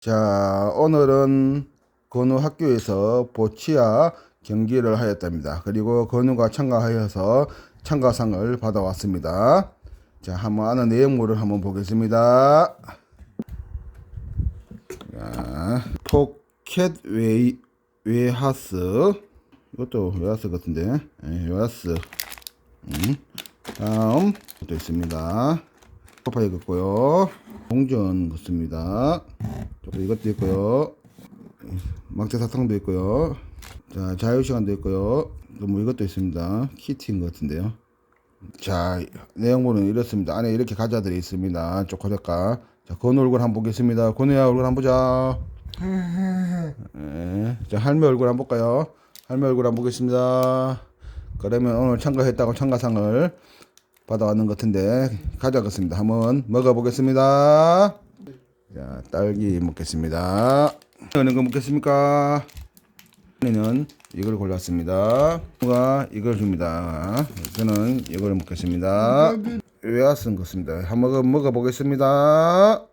자, 오늘은 건우 학교에서 보치아 경기를 하였답니다. 그리고 건우가 참가하여서 참가상을 받아왔습니다. 자, 한번 아는 내용물을 한번 보겠습니다. 자, 포켓 웨이, 웨하스. 이것도 웨하스 같은데. 예, 웨하스. 음. 다음, 또 있습니다. 파파이 같고요. 동전 같습니다. 또 이것도 있고요. 막대 사탕도 있고요. 자, 자유시간도 있고요. 또뭐 이것도 있습니다. 키트인 것 같은데요. 자, 내용물은 이렇습니다. 안에 이렇게 과자들이 있습니다. 초콜릿과. 자, 건우 얼굴 한번 보겠습니다. 건우야 얼굴 한번 보자. 예. 자, 할매 얼굴 한번 볼까요? 할매 얼굴 한번 보겠습니다. 그러면 오늘 참가했다고 참가상을 받아왔는 것 같은데 가져갔습니다. 한번 먹어보겠습니다. 자, 딸기 먹겠습니다. 어느 거 먹겠습니까? 저는 이걸 골랐습니다. 누가 이걸 줍니다. 저는 이걸 먹겠습니다. 왜쓴 것입니다. 한번 먹어 먹어보겠습니다.